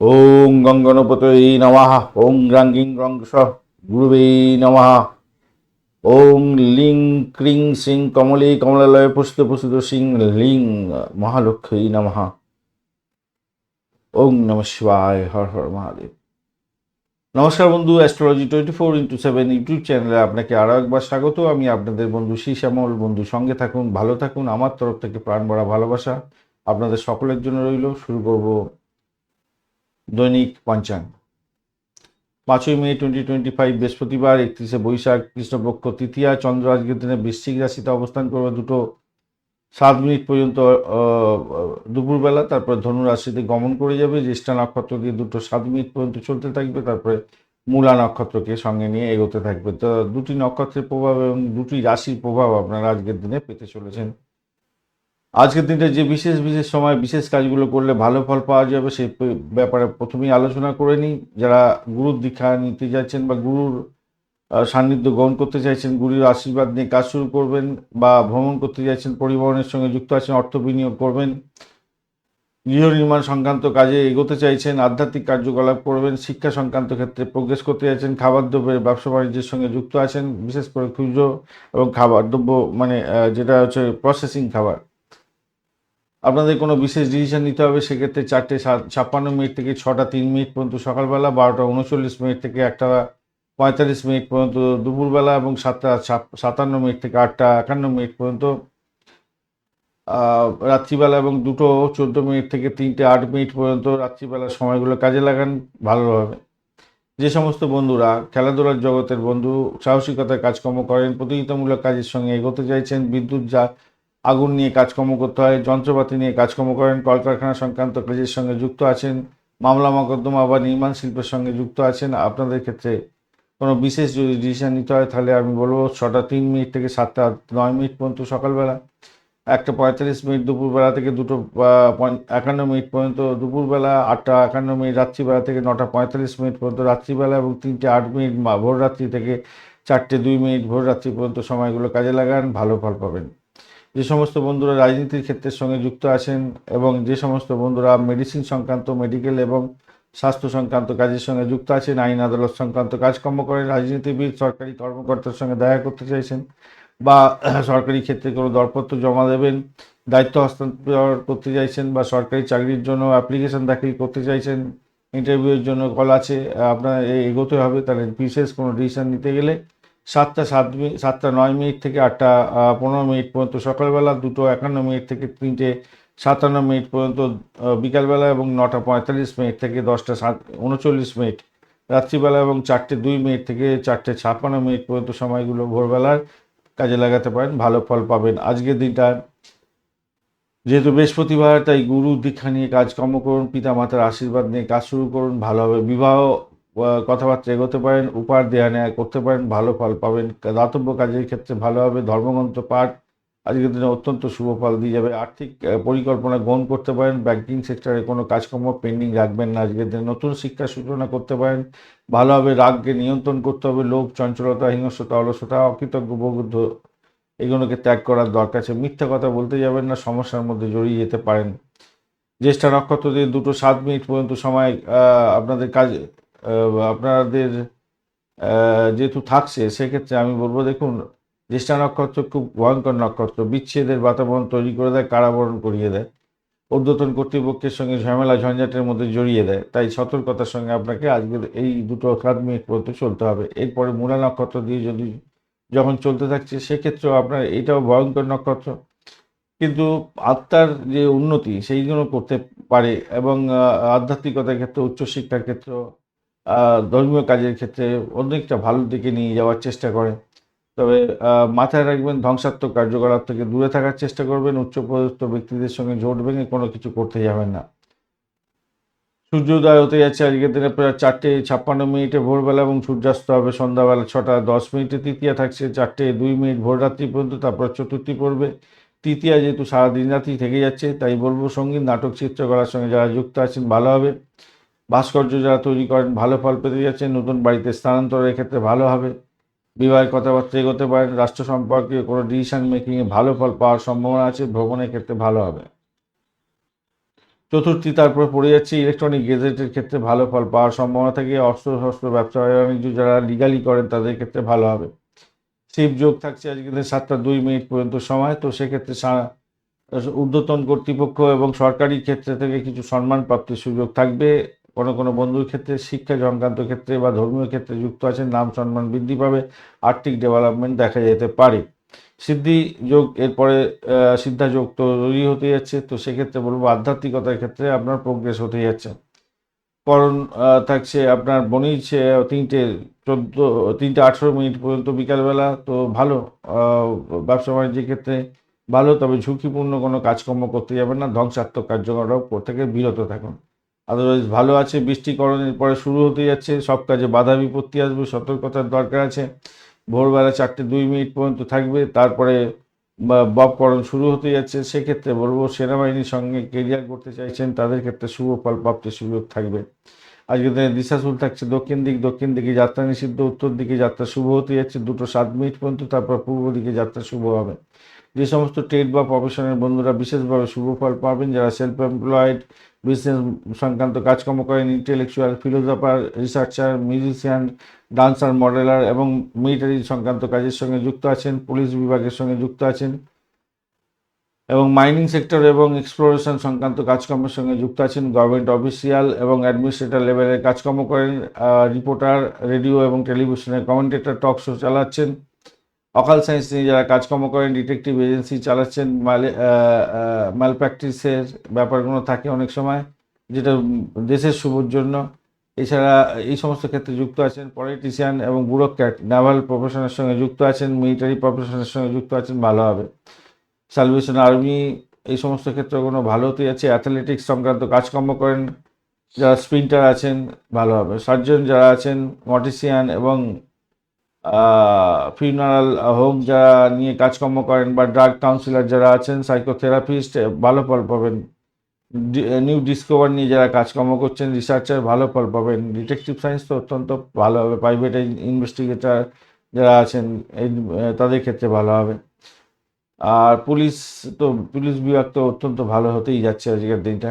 ওং গঙ্গনপতয়ে নমঃ। ওং গ্রাং গিং রং স। গুরুবে নমঃ। ওং লিং ক্রিং সিং কমলে কমলালয় পুষ্প পুষ্পিত সিং লিং মহালক্ষ্মী নমঃ। ওং নম শিবায় হর হর মহাদেব। নমস্কার বন্ধু astrology twenty four into seven YouTube চ্যানেলে আপনাকে আরও একবার স্বাগত। আমি আপনাদের বন্ধু শ্রী শ্যামল বন্ধু, সঙ্গে থাকুন, ভালো থাকুন। আমার তরফ থেকে প্রাণ ভরা ভালোবাসা আপনাদের সকলের জন্য রইল। শুরু করব দৈনিক পঞ্চাঙ্গ পাঁচই মে টোয়েন্টি টোয়েন্টি ফাইভ বৃহস্পতিবার, একত্রিশে বৈশাখ, কৃষ্ণপক্ষ, তৃতীয়া চন্দ্র, আজকের দিনে বৃশ্চিক রাশিতে অবস্থান করবে দুটো সাত মিনিট পর্যন্ত দুপুরবেলা, তারপরে ধনু রাশিতে গমন করে যাবে, জ্যেষ্ঠা নক্ষত্র দিয়ে দুটো সাত মিনিট পর্যন্ত চলতে থাকবে, তারপরে মূলা নক্ষত্রকে সঙ্গে নিয়ে এগোতে থাকবে। তো দুটি নক্ষত্রের প্রভাব এবং দুটি রাশির প্রভাব আপনারা আজকের দিনে পেতে চলেছেন। আজকের দিনটা যে বিশেষ বিশেষ সময়, বিশেষ কাজগুলো করলে ভালো ফল পাওয়া যাবে সেই ব্যাপারে প্রথমেই আলোচনা করে নিই। যারা গুরুর দীক্ষা নিতে যাচ্ছেন বা গুরুর সান্নিধ্য গ্রহণ করতে চাইছেন, গুরুর আশীর্বাদ নিয়ে কাজ শুরু করবেন বা ভ্রমণ করতে চাইছেন পরিবহনের সঙ্গে যুক্ত আছেন, অর্থ বিনিয়োগ করবেন, গৃহ নির্মাণ সংক্রান্ত কাজে এগোতে চাইছেন, আধ্যাত্মিক কার্যকলাপ করবেন, শিক্ষা সংক্রান্ত ক্ষেত্রে প্রোগ্রেস করতে চাইছেন খাবার দ্রব্যের ব্যবসা বাণিজ্যের সঙ্গে যুক্ত আছেন, বিশেষ করে খুচরো এবং খাবার দ্রব্য মানে যেটা হচ্ছে প্রসেসিং খাবার। আপনাদের কোনো বিশেষ ডিসিশন নিতে হবে, সেক্ষেত্রে চারটে ছাপ্পান্ন মিনিট থেকে ছটা তিন মিনিট পর্যন্ত সকালবেলা, বারোটা উনচল্লিশ মিনিট থেকে একটা পঁয়তাল্লিশ মিনিট পর্যন্ত দুপুরবেলা এবং সাতটা সাতান্ন মিনিট থেকে আটটা একান্ন মিনিট পর্যন্ত রাত্রিবেলা এবং দুটো চোদ্দ মিনিট থেকে তিনটে আট মিনিট পর্যন্ত রাত্রিবেলার সময়গুলো কাজে লাগান, ভালোভাবে। যে সমস্ত বন্ধুরা খেলাধুলার জগতের বন্ধু, সাহসিকতার কাজকর্ম করেন, প্রতিযোগিতামূলক কাজের সঙ্গে এগোতে চাইছেন, বিদ্যুৎ, যা আগুন নিয়ে কাজকর্ম করতে হয়, যন্ত্রপাতি নিয়ে কাজকর্ম করেন, কলকারখানা সংক্রান্ত কাজের সঙ্গে যুক্ত আছেন, মামলা মকদ্দমা বা নির্মাণ শিল্পের সঙ্গে যুক্ত আছেন, আপনাদের ক্ষেত্রে কোনো বিশেষ যদি ডিসিশন নিতে হয়, তাহলে আমি বলব ছটা তিন মিনিট থেকে সাতটা নয় মিনিট পর্যন্ত সকালবেলা, একটা পঁয়তাল্লিশ মিনিট দুপুরবেলা থেকে দুটো একান্ন মিনিট পর্যন্ত দুপুরবেলা, আটটা একান্ন মিনিট রাত্রিবেলা থেকে নটা পঁয়তাল্লিশ মিনিট পর্যন্ত রাত্রিবেলা এবং তিনটে আট মিনিট মা- ভোররাত্রি থেকে চারটে দুই মিনিট ভোর রাত্রি পর্যন্ত সময়গুলো কাজে লাগান, ভালো ফল পাবেন। যে সমস্ত বন্ধুরা রাজনীতির ক্ষেত্রের সঙ্গে যুক্ত আছেন এবং যে সমস্ত বন্ধুরা মেডিসিন সংক্রান্ত মেডিকেল এবং স্বাস্থ্য সংক্রান্ত কাজের সঙ্গে যুক্ত আছেন, আইন আদালত সংক্রান্ত কাজকর্ম করেন, রাজনীতিবিদ, সরকারি কর্মকর্তার সঙ্গে দেখা করতে চাইছেন বা সরকারি ক্ষেত্রে কোনো দরপত্র জমা দেবেন, দায়িত্ব হস্তান্তর করতে চাইছেন বা সরকারি চাকরির জন্য অ্যাপ্লিকেশন দাখিল করতে চাইছেন ইন্টারভিউয়ের জন্য কল আছে, আপনার এগোতে হবে, তাহলে বিশেষ কোনো ডিসিশন নিতে গেলে সাতটা সাত মিনিট সাতটা নয় মিনিট থেকে আটটা পনেরো মিনিট পর্যন্ত সকালবেলা, দুটো একান্ন মিনিট থেকে তিনটে, সাতান্ন মিনিট পর্যন্ত বিকালবেলা এবং নটা পঁয়তাল্লিশ মিনিট থেকে দশটা সাত, উনচল্লিশ মিনিট। রাত্রিবেলা এবং চারটে দুই মিনিট থেকে চারটে ছাপ্পান্ন মিনিট পর্যন্ত সময়গুলো ভোরবেলার কাজে লাগাতে পারেন, ভালো ফল পাবেন। আজকের দিনটা, যেহেতু বৃহস্পতিবার, তাই গুরু দীক্ষা নিয়ে কাজকর্ম করুন পিতা মাতার আশীর্বাদ নিয়ে কাজ শুরু করুন, ভালোভাবে বিবাহ কথাবার্তা এগোতে পারেন, উপহার দেওয়া নেওয়া করতে পারেন, ভালো ফল পাবেন। দাতব্য কাজের ক্ষেত্রে ভালো হবে, ধর্মগ্রন্থ পাঠ আজকের দিনে অত্যন্ত শুভ ফল দিয়ে যাবে। আর্থিক পরিকল্পনা গ্রহণ করতে পারেন ব্যাংকিং সেক্টরে কোনো কাজকর্ম পেন্ডিং রাখবেন না আজকের দিনে। নতুন শিক্ষার সূচনা করতে পারেন ভালোভাবে রাগকে নিয়ন্ত্রণ করতে হবে, লোভ, চঞ্চলতা, হিংস্রতা, অলসতা, অকৃতজ্ঞ বৌদ্ধ এগুলোকে ত্যাগ করার দরকার আছে। মিথ্যা কথা বলতে যাবেন না, সমস্যার মধ্যে জড়িয়ে যেতে পারেন। জ্যেষ্ঠা নক্ষত্র দিয়ে দুটো সাত মিনিট পর্যন্ত সময় আপনাদের কাজ আপনাদের যেহেতু থাকছে সেক্ষেত্রে আমি বলব দেখুন জ্যেষ্ঠা নক্ষত্র খুব ভয়ঙ্কর নক্ষত্র বিচ্ছেদের বাতাবরণ তৈরি করে দেয় কারাবরণ করিয়ে দেয় ঊর্ধ্বতন কর্তৃপক্ষের সঙ্গে ঝামেলা ঝঞ্ঝাটের মধ্যে জড়িয়ে দেয় তাই সতর্কতার সঙ্গে আপনাকে আজকের এই দুটো সাত মিনিট পর্যন্ত চলতে হবে। এরপরে মূলা নক্ষত্র দিয়ে যদি যখন চলতে থাকছে সেক্ষেত্রেও আপনার এটাও ভয়ঙ্কর নক্ষত্র কিন্তু আত্মার যে উন্নতি সেইগুলো করতে পারে এবং আধ্যাত্মিকতার ক্ষেত্রে উচ্চশিক্ষার ক্ষেত্রে আহ, ধর্মীয় কাজের ক্ষেত্রে অনেকটা ভালো দিকে নিয়ে যাওয়ার চেষ্টা করে। তবে মাথায় রাখবেন, ধ্বংসাত্মক কার্যকলাপ থেকে দূরে থাকার চেষ্টা করবেন, উচ্চপদস্থ ব্যক্তিদের সঙ্গে জোট ভেঙে কোনো কিছু করতে যাবেন না। সূর্যোদয় হতে যাচ্ছে আজকের দিনে প্রায় চারটে ছাপ্পান্ন মিনিটে ভোরবেলা এবং সূর্যাস্ত হবে সন্ধ্যাবেলা ছটা দশ মিনিটে। তৃতীয়া থাকছে চারটে দুই মিনিট ভোররাত্রি পর্যন্ত, তারপর চতুর্থী পড়বে তৃতীয়া যেহেতু সারাদিন রাত্রি থেকে যাচ্ছে, তাই বলব সংগীত, নাটক, চিত্রকলার সঙ্গে যারা যুক্ত আছেন, ভালো হবে। ভাস্কর্য যারা তৈরি করেন, ভালো ফল পেতে যাচ্ছেন, নতুন বাড়িতে স্থানান্তরের ক্ষেত্রে ভালো হবে। বিবাহের কথাবার্তা এগোতে পারেন, রাষ্ট্র সম্পর্কে কোনো ডিসিশন মেকিংয়ে ভালো ফল পাওয়ার সম্ভাবনা আছে, ভ্রমণের ক্ষেত্রে ভালো হবে। চতুর্থী তারপর পড়ে যাচ্ছে ইলেকট্রনিক গেজেটের ক্ষেত্রে ভালো ফল পাওয়ার সম্ভাবনা থাকে অস্ত্র শস্ত্র ব্যবসা, বাণিজ্য যারা লিগালি করেন তাদের ক্ষেত্রে ভালো হবে। শিব যোগ থাকছে আজকে সাতটা দুই মিনিট পর্যন্ত সময়, তো সেক্ষেত্রে ঊর্ধ্বতন কর্তৃপক্ষ এবং সরকারি ক্ষেত্রে থেকে কিছু সম্মান প্রাপ্তির সুযোগ থাকবে। কোনো কোনো বন্ধুর ক্ষেত্রে শিক্ষা সংক্রান্ত ক্ষেত্রে বা ধর্মীয় ক্ষেত্রে যুক্ত আছেন নাম সম্মান বৃদ্ধি পাবে আর্থিক ডেভেলপমেন্ট দেখা যেতে পারে। সিদ্ধি যোগ এরপরে আহ, সিদ্ধা যোগ তো তৈরি হতে যাচ্ছে তো সেক্ষেত্রে বলব আধ্যাত্মিকতার ক্ষেত্রে আপনার প্রোগ্রেস হতে যাচ্ছে। করণ থাকছে আপনার বনিজ তিনটে চোদ্দ তিনটে আঠেরো মিনিট পর্যন্ত বিকালবেলা তো ভালো ব্যবসা বাণিজ্যের ক্ষেত্রে ভালো তবে ঝুঁকিপূর্ণ কোনো কাজকর্ম করতে যাবেন না ধ্বংসাত্মক কার্যকলাপ থেকে বিরত থাকুন। আদারওয়াইজ ভালো আছে বৃষ্টিকরণের পরে শুরু হতে যাচ্ছে, সব কাজে বাধা বিপত্তি আসবে, সতর্কতার দরকার আছে। ভোরবেলা চারটে দুই মিনিট পর্যন্ত থাকবে, তারপরে বা- ববকরণ শুরু হতে যাচ্ছে। সেক্ষেত্রে বলব, সেনাবাহিনীর সঙ্গে কেরিয়ার করতে চাইছেন, তাদের ক্ষেত্রে শুভ ফল প্রাপ্তির সুযোগ থাকবে। আজকের দিনে দিশাশুল থাকছে দক্ষিণ দিক, দক্ষিণ দিকে যাত্রা নিষিদ্ধ, উত্তর দিকে যাত্রা শুভ হতে যাচ্ছে, দুটো সাত মিনিট পর্যন্ত, তারপর পূর্ব দিকে যাত্রা শুভ হবে। যে সমস্ত ট্রেড বা প্রফেশনের বন্ধুরা বিশেষভাবে শুভ ফল পাবেন, যারা সেলফ এমপ্লয়েড বিজনেস সংক্রান্ত কাজকর্ম করেন intellectual philosopher researcher musician dancer modeller এবং মিলিটারি সংক্রান্ত কাজের সঙ্গে যুক্ত আছেন পুলিশ বিভাগের সঙ্গে যুক্ত আছেন এবং মাইনিং সেক্টর এবং এক্সপ্লোরেশন সংক্রান্ত কাজকর্মের সঙ্গে যুক্ত আছেন গভর্নমেন্ট অফিসিয়াল এবং অ্যাডমিনিস্ট্রেটর লেভেলের কাজকর্ম করেন রিপোর্টার রেডিও এবং টেলিভিশনের কমেন্টেটর টক শো চালাচ্ছেন। অকাল সায়েন্স নিয়ে যারা কাজকর্ম করেন ডিটেকটিভ এজেন্সি চালাচ্ছেন, মাল মাল প্র্যাকটিসের ব্যাপারগুলো থাকে অনেক সময়, যেটা দেশের শুভর জন্য। এছাড়া এই সমস্ত ক্ষেত্রে যুক্ত আছেন পলিটিশিয়ান এবং ব্যুরোক্র্যাট নাভাল প্রফেশনের সঙ্গে যুক্ত আছেন মিলিটারি প্রফেশনের সঙ্গে যুক্ত আছেন, ভালো হবে। সালভেশন আর্মি এই সমস্ত ক্ষেত্রে কোনো ভালো আছে। অ্যাথলেটিক্স সংক্রান্ত কাজকর্ম করেন, যারা স্প্রিন্টার আছেন, ভালো হবে। সার্জন যারা আছেন মটিসিয়ান এবং ফিউনারাল হোম যারা নিয়ে কাজকর্ম করেন বা ড্রাগ কাউন্সিলর যারা আছেন সাইকোথেরাপিস্ট ভালো ফল পাবেন। নিউ ডিসকভার নিয়ে যারা কাজকর্ম করছেন রিসার্চার ভালো ফল পাবেন। ডিটেকটিভ সায়েন্স তো অত্যন্ত ভালো হবে প্রাইভেট ইনভেস্টিগেটার যারা আছেন তাদের ক্ষেত্রে ভালো হবে। আর পুলিশ তো, পুলিশ বিভাগ তো অত্যন্ত ভালো হতেই যাচ্ছে আজকের দিনটা।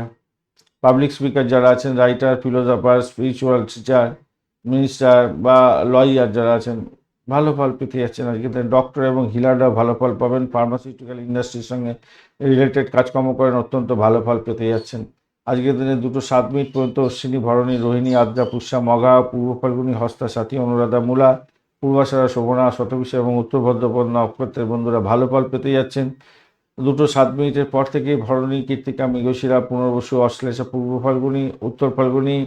পাবলিক স্পিকার যারা আছেন writer philosopher spiritual teacher minister বা লয়ার যারা আছেন ভালো ফল পেতে যাচ্ছেন আজকে ডক্টর এবং হিলাররাও ভালো ফল পাবেন। ফার্মাসিউটিক্যাল ইন্ডাস্ট্রির সঙ্গে রিলেটেড কাজকর্ম করেন, অত্যন্ত ভালো ফল পেতে যাচ্ছেন। আজকের দিনে দুটো সাত মিনিট পর্যন্ত অশ্বিনী ভরণী, রোহিণী, আদ্রা, পুষ্যা, মগা, পূর্ব ফাল্গুনী, হস্তা, সাথী, অনুরাধা, মূলা, পূর্বাশারা, শোভনা, শতবিশা এবং উত্তর ভদ্রপদ নক্ষত্রের বন্ধুরা ভালো ফল পেতে যাচ্ছেন। দুটো সাত মিনিটের পর থেকে ভরণী, কীর্তিকা, মৃগশিরা, পুনর্বসু, অশ্লেষা, পূর্ব ফাল্গুনী, উত্তর ফাল্গুনী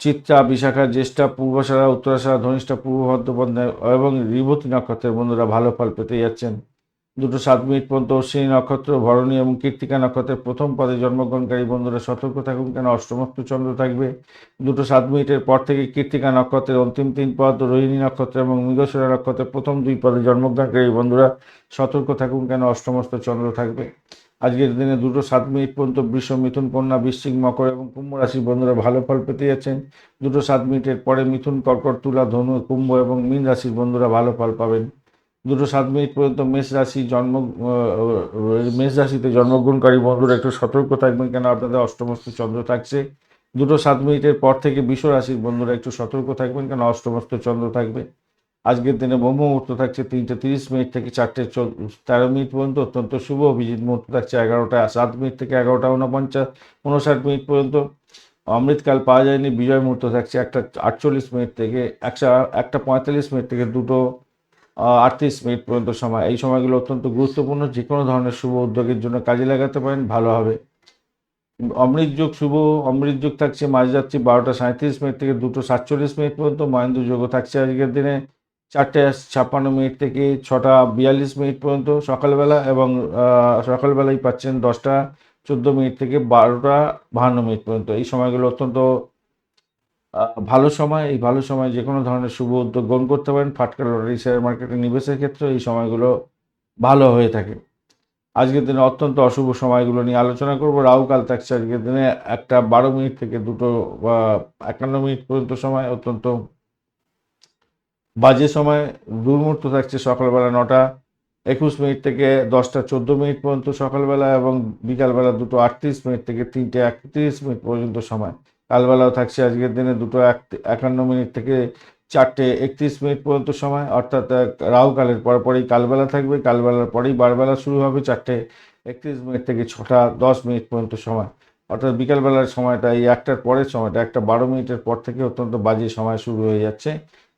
চিত্রা, বিশাখা, জ্যেষ্ঠা, পূর্বাশারা, উত্তরাশারা, ধনিষ্ঠা, পূর্ব ভদ্রপদ এবং রিভূতি নক্ষত্রের বন্ধুরা ভালো ফল পেতে যাচ্ছেন। দুটো সাত মিনিট পর্যন্ত অশ্বিনী নক্ষত্র, ভরণী এবং কীর্তিকা নক্ষত্রের প্রথম পদে জন্মগ্রহণকারী বন্ধুরা সতর্ক থাকুন, কেন অষ্টমস্ত চন্দ্র থাকবে। দুটো সাত মিনিটের পর থেকে কীর্তিকা নক্ষত্রের অন্তিম তিন পদ, রোহিণী নক্ষত্র এবং মৃগশিরা নক্ষত্রের প্রথম দুই পদে জন্মগ্রহণকারী বন্ধুরা সতর্ক থাকুন, কেন অষ্টমস্ত চন্দ্র থাকবে। আজকের দিনে দুটো সাত মিনিট পর্যন্ত বৃষ মিথুন কন্যা, বৃশ্চিক মকর এবং কুম্ভ রাশির বন্ধুরা ভালো ফল পেতে যাচ্ছেন। দুটো সাত মিনিটের পরে মিথুন, কর্কট, তুলা, ধনু, কুম্ভ এবং মীন রাশির বন্ধুরা ভালো ফল পাবেন। দুটো সাত মিনিট পর্যন্ত মেষ রাশি জন্ম মেষ রাশিতে জন্মগ্রহণকারী বন্ধুরা একটু সতর্ক থাকবেন কেন? আপনাদের অষ্টমস্ত চন্দ্র থাকছে। দুটো সাত মিনিটের পর থেকে বিশ্ব রাশির বন্ধুরা একটু সতর্ক থাকবেন কেন? অষ্টমস্ত চন্দ্র থাকবে। আজকের দিনে ব্রহ্ম মুহূর্ত থাকছে তিনটে তিরিশ মিনিট থেকে চারটে তেরো মিনিট পর্যন্ত, অত্যন্ত শুভ অভিজিৎ মুহূর্ত থাকছে এগারোটা সাত মিনিট থেকে এগারোটা উনপঞ্চাশ উনষাট মিনিট পর্যন্ত। অমৃতকাল পাওয়া যায়নি, বিজয় মুহূর্ত থাকছে একটা আটচল্লিশ মিনিট থেকে, একশো একটা পঁয়তাল্লিশ মিনিট থেকে দুটো আটত্রিশ মিনিট পর্যন্ত সময়। এই সময়গুলো অত্যন্ত গুরুত্বপূর্ণ যে কোনো ধরনের শুভ উদ্যোগের জন্য কাজে লাগাতে পারেন, ভালো হবে। অমৃত যোগ শুভ, অমৃত যোগ থাকছে মাঝরাত্রি বারোটা সাঁত্রিশ মিনিট থেকে দুটো সাতচল্লিশ মিনিট পর্যন্ত, মহেন্দ্র যোগও থাকছে আজকের দিনে। চারটে ছাপ্পান্ন মিনিট থেকে ছটা বিয়াল্লিশ মিনিট পর্যন্ত সকালবেলা এবং আহ, সকালবেলায় পাচ্ছেন দশটা চোদ্দ মিনিট থেকে বারোটা বাহান্ন মিনিট পর্যন্ত। এই সময়গুলো অত্যন্ত ভালো সময়। এই ভালো সময় যে কোনো ধরনের শুভ উদ্যোগ গ্রহণ করতে পারেন। ফাটকা লটারি শেয়ার মার্কেটে নিবেশের ক্ষেত্রে এই সময়গুলো ভালো হয়ে থাকে। আজকের দিনে অত্যন্ত অশুভ সময়গুলো নিয়ে আলোচনা করব। রাহুকাল থাকছে আজকের দিনে একটা বারো মিনিট থেকে দুটো বা একান্ন মিনিট পর্যন্ত সময় অত্যন্ত বাজে সময় দুর্মূর্ত থাকছে সকালবেলা নটা, একুশ মিনিট থেকে দশটা চোদ্দ মিনিট পর্যন্ত সকালবেলা এবং বিকালবেলা দুটো আটত্রিশ মিনিট থেকে তিনটে একত্রিশ মিনিট পর্যন্ত সময়। কালবেলাও থাকছে আজকের দিনে দুটো এক, একান্ন মিনিট থেকে চারটে একত্রিশ মিনিট পর্যন্ত সময়। অর্থাৎ রাহুকালের পরপরই কালবেলা থাকবে, কালবেলার পরেই বারবেলা শুরু হবে চারটে একত্রিশ মিনিট থেকে ছটা দশ মিনিট পর্যন্ত সময়। অর্থাৎ বিকালবেলার সময়টা, এই একটার পরের সময়টা, একটা বারো মিনিটের পর থেকে অত্যন্ত বাজে সময় শুরু হয়ে যাচ্ছে।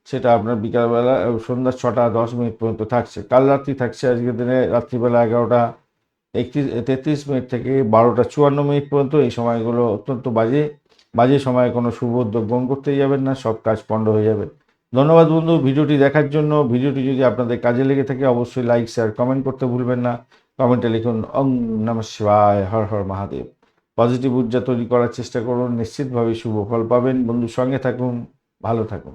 সেটা আপনার বিকালবেলা সন্ধ্যা ছটা, দশ মিনিট পর্যন্ত থাকছে। কাল রাত্রি থাকছে, আজকের দিনে রাত্রিবেলা এগারোটা, একত্রিশ তেত্রিশ মিনিট থেকে বারোটা চুয়ান্ন মিনিট পর্যন্ত এই সময়গুলো অত্যন্ত বাজে। বাজে সময়ে কোনো শুভ উদ্যোগ গ্রহণ করতে যাবেন না, সব কাজ পণ্ড হয়ে যাবে। ধন্যবাদ বন্ধু ভিডিওটি দেখার জন্য। ভিডিওটি যদি আপনাদের কাজে লেগে থাকে, অবশ্যই লাইক শেয়ার কমেন্ট করতে ভুলবেন না। কমেন্টে লিখুন অং নম শিবায়, হর হর মহাদেব। পজিটিভ ঊর্জা তৈরি করার চেষ্টা করুন, নিশ্চিতভাবে শুভ ফল পাবেন। বন্ধুর সঙ্গে থাকুন, ভালো থাকুন।